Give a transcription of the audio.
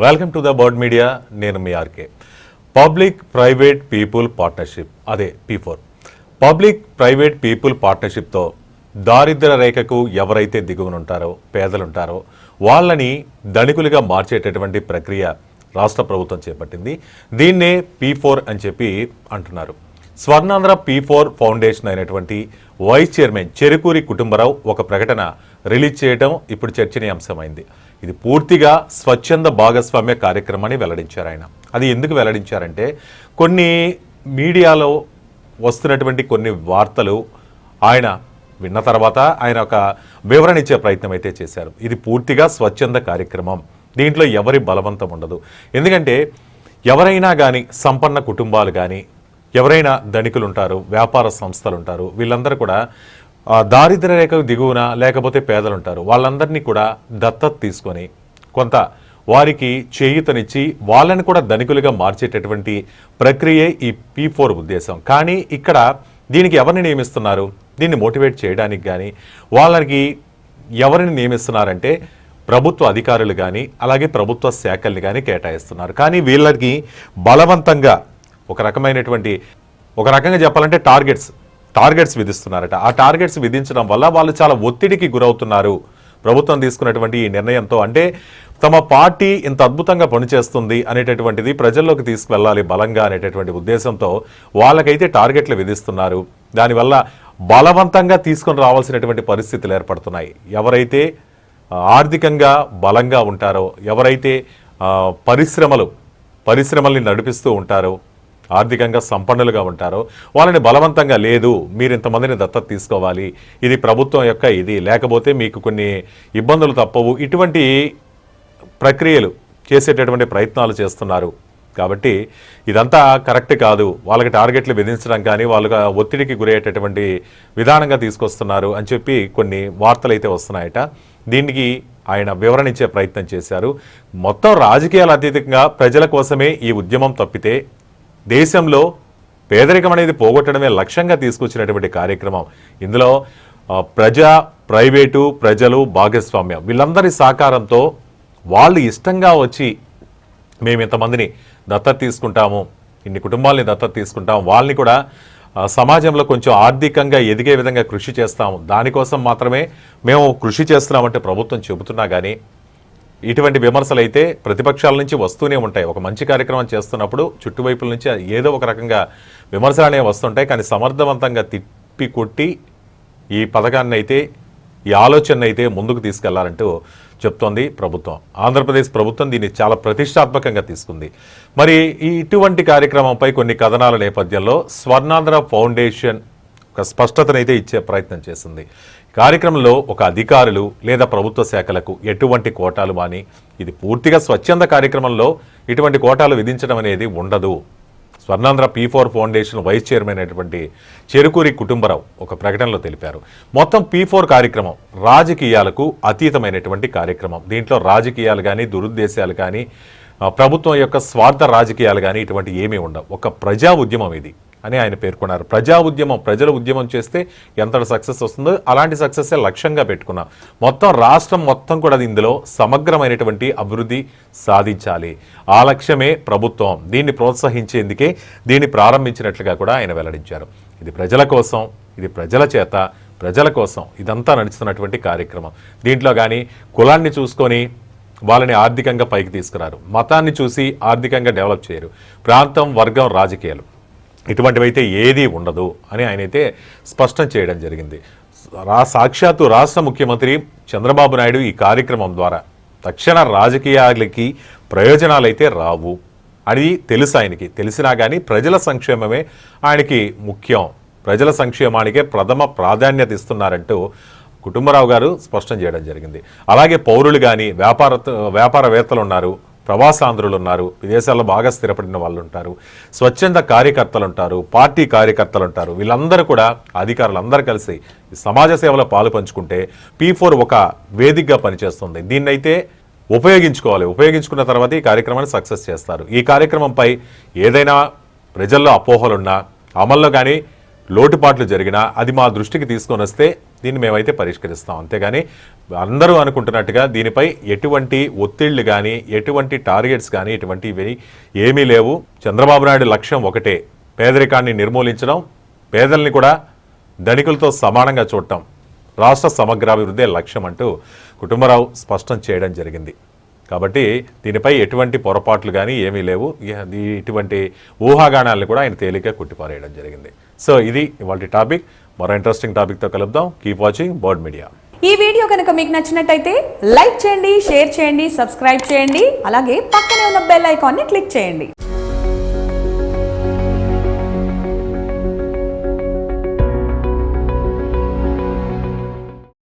Welcome to the bird media నేను మీ RK public private people partnership అదే P four public private people పార్ట్నర్షిప్తో దారిద్ర రేఖకు ఎవరైతే దిగువనుంటారో పేదలుంటారో వాళ్ళని ధనికులుగా మార్చేటటువంటి ప్రక్రియ రాష్ట్ర ప్రభుత్వం చేపట్టింది. దీన్నే పీ ఫోర్ అని చెప్పి అంటున్నారు. స్వర్ణాంధ్ర పీ ఫోర్ ఫౌండేషన్ అయినటువంటి వైస్ చైర్మన్ చెరుకూరి కుటుంబరావు ఒక ప్రకటన రిలీజ్ చేయడం ఇప్పుడు చర్చనీయాంశమైంది. ఇది పూర్తిగా స్వచ్ఛంద భాగస్వామ్య కార్యక్రమాన్ని వెల్లడించారు ఆయన. అది ఎందుకు వెల్లడించారంటే కొన్ని మీడియాలో వస్తున్నటువంటి కొన్ని వార్తలు ఆయన విన్న తర్వాత ఆయన ఒక వివరణ ఇచ్చే ప్రయత్నం అయితే చేశారు. ఇది పూర్తిగా స్వచ్ఛంద కార్యక్రమం. దీంట్లో ఎవరి బలవంతం ఉండదు. ఎందుకంటే ఎవరైనా కానీ సంపన్న కుటుంబాలు కానీ ఎవరైనా ధనికులు ఉంటారు వ్యాపార సంస్థలు ఉంటారు వీళ్ళందరూ కూడా దారిద్ర రేఖకు దిగువన లేకపోతే పేదలు ఉంటారు వాళ్ళందరినీ కూడా దత్తత తీసుకొని కొంత వారికి చేయూతనిచ్చి వాళ్ళని కూడా ధనికులుగా మార్చేటటువంటి ప్రక్రియే ఈ పీ ఫోర్ ఉద్దేశం. కానీ ఇక్కడ దీనికి ఎవరిని నియమిస్తున్నారు? దీన్ని మోటివేట్ చేయడానికి కానీ వాళ్ళకి ఎవరిని నియమిస్తున్నారంటే ప్రభుత్వ అధికారులు కానీ అలాగే ప్రభుత్వ శాఖల్ని కానీ కేటాయిస్తున్నారు. కానీ వీళ్ళకి బలవంతంగా ఒక రకమైనటువంటి ఒక రకంగా చెప్పాలంటే టార్గెట్స్ టార్గెట్స్ విధిస్తున్నారట. ఆ టార్గెట్స్ విధించడం వల్ల వాళ్ళు చాలా ఒత్తిడికి గురవుతున్నారు. ప్రభుత్వం తీసుకున్నటువంటి ఈ నిర్ణయంతో అంటే తమ పార్టీ ఇంత అద్భుతంగా పనిచేస్తుంది అనేటటువంటిది ప్రజల్లోకి తీసుకువెళ్ళాలి బలంగా అనేటటువంటి ఉద్దేశంతో వాళ్ళకైతే టార్గెట్లు విధిస్తున్నారు. దానివల్ల బలవంతంగా తీసుకొని రావాల్సినటువంటి పరిస్థితులు ఏర్పడుతున్నాయి. ఎవరైతే ఆర్థికంగా బలంగా ఉంటారో ఎవరైతే పరిశ్రమలు పరిశ్రమల్ని నడిపిస్తూ ఉంటారో ఆర్థికంగా సంపన్నులుగా ఉంటారో వాళ్ళని బలవంతంగా లేదు మీరు ఇంతమందిని దత్తత తీసుకోవాలి ఇది ప్రభుత్వం యొక్క ఇది లేకపోతే మీకు కొన్ని ఇబ్బందులు తప్పవు ఇటువంటి ప్రక్రియలు చేసేటటువంటి ప్రయత్నాలు చేస్తున్నారు. కాబట్టి ఇదంతా కరెక్ట్ కాదు. వాళ్ళకి టార్గెట్లు విధించడం కానీ వాళ్ళకి ఒత్తిడికి గురయ్యేటటువంటి విధానంగా తీసుకొస్తున్నారు అని చెప్పి కొన్ని వార్తలు అయితే వస్తున్నాయట. దీనికి ఆయన వివరణ ఇచ్చే ప్రయత్నం చేశారు. మొత్తం రాజకీయాల అతీతంగా ప్రజల కోసమే ఈ ఉద్యమం తప్పితే దేశంలో పేదరికం అనేది పోగొట్టడమే లక్ష్యంగా తీసుకొచ్చినటువంటి కార్యక్రమం. ఇందులో ప్రజా ప్రైవేటు ప్రజలు భాగస్వామ్యం. వీళ్ళందరి సహకారంతో వాళ్ళు ఇష్టంగా వచ్చి మేము ఇంతమందిని దత్తత తీసుకుంటాము ఇన్ని కుటుంబాలని దత్తత తీసుకుంటాం వాళ్ళని కూడా సమాజంలో కొంచెం ఆర్థికంగా ఎదిగే విధంగా కృషి చేస్తాము. దానికోసం మాత్రమే మేము కృషి చేస్తున్నామంటే ప్రభుత్వం చెబుతున్నా కానీ ఇటువంటి విమర్శలు అయితే ప్రతిపక్షాల నుంచి వస్తూనే ఉంటాయి. ఒక మంచి కార్యక్రమం చేస్తున్నప్పుడు చుట్టువైపుల నుంచి ఏదో ఒక రకంగా విమర్శలు అనేవి వస్తుంటాయి. కానీ సమర్థవంతంగా తిప్పి కొట్టి ఈ పథకాన్ని అయితే ఈ ఆలోచన అయితే ముందుకు తీసుకెళ్ళాలంటూ చెప్తోంది ప్రభుత్వం. ఆంధ్రప్రదేశ్ ప్రభుత్వం దీన్ని చాలా ప్రతిష్టాత్మకంగా తీసుకుంది. మరి ఈ ఇటువంటి కార్యక్రమంపై కొన్ని కథనాల నేపథ్యంలో స్వర్ణాంధ్ర ఫౌండేషన్ ఒక స్పష్టతనైతే ఇచ్చే ప్రయత్నం చేసింది. కార్యక్రమంలో ఒక అధికారులు లేదా ప్రభుత్వ శాఖలకు ఎటువంటి కోటాలు మాని ఇది పూర్తిగా స్వచ్ఛంద కార్యక్రమంలో ఇటువంటి కోటాలు విధించడం అనేది ఉండదు. Swarnandhra P four foundation vice chairman అయినటువంటి చెరుకూరి కుటుంబరావు ఒక ప్రకటనలో తెలిపారు. మొత్తం పీ ఫోర్ కార్యక్రమం రాజకీయాలకు అతీతమైనటువంటి కార్యక్రమం. దీంట్లో రాజకీయాలు కానీ దురుద్దేశాలు కానీ ప్రభుత్వం యొక్క స్వార్థ రాజకీయాలు కానీ ఇటువంటి ఏమీ ఉండవు. ఒక ప్రజా ఉద్యమం ఇది. అని ఆయన పేర్కొన్నారు. ప్రజా ఉద్యమం ప్రజల ఉద్యమం చేస్తే ఎంత సక్సెస్ వస్తుందో అలాంటి సక్సెస్ లక్ష్యంగా పెట్టుకున్నాం. మొత్తం రాష్ట్రం మొత్తం కూడా ఇందులో సమగ్రమైనటువంటి అభివృద్ధి సాధించాలి. ఆ లక్ష్యమే ప్రభుత్వం. దీన్ని ప్రోత్సహించేందుకే దీన్ని ప్రారంభించినట్లుగా కూడా ఆయన వెల్లడించారు. ఇది ప్రజల కోసం ఇది ప్రజల చేత ప్రజల కోసం ఇదంతా నడుస్తున్నటువంటి కార్యక్రమం. దీంట్లో కానీ కులాన్ని చూసుకొని వాళ్ళని ఆర్థికంగా పైకి తీసుకురారు. మతాన్ని చూసి ఆర్థికంగా డెవలప్ చేయరు. ప్రాంతం వర్గం రాజకీయాలు. ఇటువంటివైతే ఏదీ ఉండదు అని ఆయనైతే స్పష్టం చేయడం జరిగింది. రా సాక్షాత్తు రాష్ట్ర ముఖ్యమంత్రి చంద్రబాబు నాయుడు ఈ కార్యక్రమం ద్వారా తక్షణ రాజకీయాలకి ప్రయోజనాలైతే రావు అని తెలుసు ఆయనకి. తెలిసినా కానీ ప్రజల సంక్షేమమే ఆయనకి ముఖ్యం. ప్రజల సంక్షేమానికే ప్రథమ ప్రాధాన్యత ఇస్తున్నారంటూ కుటుంబరావు గారు స్పష్టం చేయడం జరిగింది. అలాగే పౌరులు కానీ వ్యాపార వ్యాపారవేత్తలు ఉన్నారు. ప్రవాసాంధ్రులు ఉన్నారు. విదేశాల్లో బాగా స్థిరపడిన వాళ్ళు ఉంటారు. స్వచ్ఛంద కార్యకర్తలు ఉంటారు పార్టీ కార్యకర్తలు ఉంటారు వీళ్ళందరూ కూడా అధికారులందరూ కలిసి సమాజ సేవలో పాలు పంచుకుంటే పీ ఫోర్ ఒక వేదికగా పనిచేస్తుంది. దీన్నైతే ఉపయోగించుకోవాలి. ఉపయోగించుకున్న తర్వాత ఈ కార్యక్రమాన్ని సక్సెస్ చేస్తారు. ఈ కార్యక్రమంపై ఏదైనా ప్రజల్లో అపోహలున్నా అమల్లో కానీ లోటుపాట్లు జరిగినా అది మా దృష్టికి తీసుకొని వస్తే దీన్ని మేమైతే పరిష్కరిస్తాం. అంతేగాని అందరూ అనుకుంటున్నట్టుగా దీనిపై ఎటువంటి ఒత్తిళ్ళు కానీ ఎటువంటి టార్గెట్స్ కానీ ఇటువంటివి ఏమీ లేవు. చంద్రబాబు నాయుడు లక్ష్యం ఒకటే పేదరికాన్ని నిర్మూలించడం పేదల్ని కూడా ధనికులతో సమానంగా చూడటం. రాష్ట్ర సమగ్రాభివృద్ధే లక్ష్యం అంటూ కుటుంబరావు స్పష్టం చేయడం జరిగింది. కాబట్టి దీనిపై ఎటువంటి పొరపాట్లు కానీ ఏమీ లేవు. ఇటువంటి ఊహాగానాలను కూడా ఆయన తేలిక కుట్టిపారేయడం జరిగింది. సో ఇది ఇవాళ టాపిక్. మరో ఇంట్రెస్టింగ్ టాపిక్తో కలుద్దాం. కీప్ వాచింగ్ బర్డ్ మీడియా ఈ వీడియో కనుక మీకు నచ్చినట్టయితే లైక్ చేయండి షేర్ చేయండి సబ్స్క్రైబ్ చేయండి. అలాగే పక్కనే ఉన్న బెల్ ఐకాన్ని క్లిక్ చేయండి.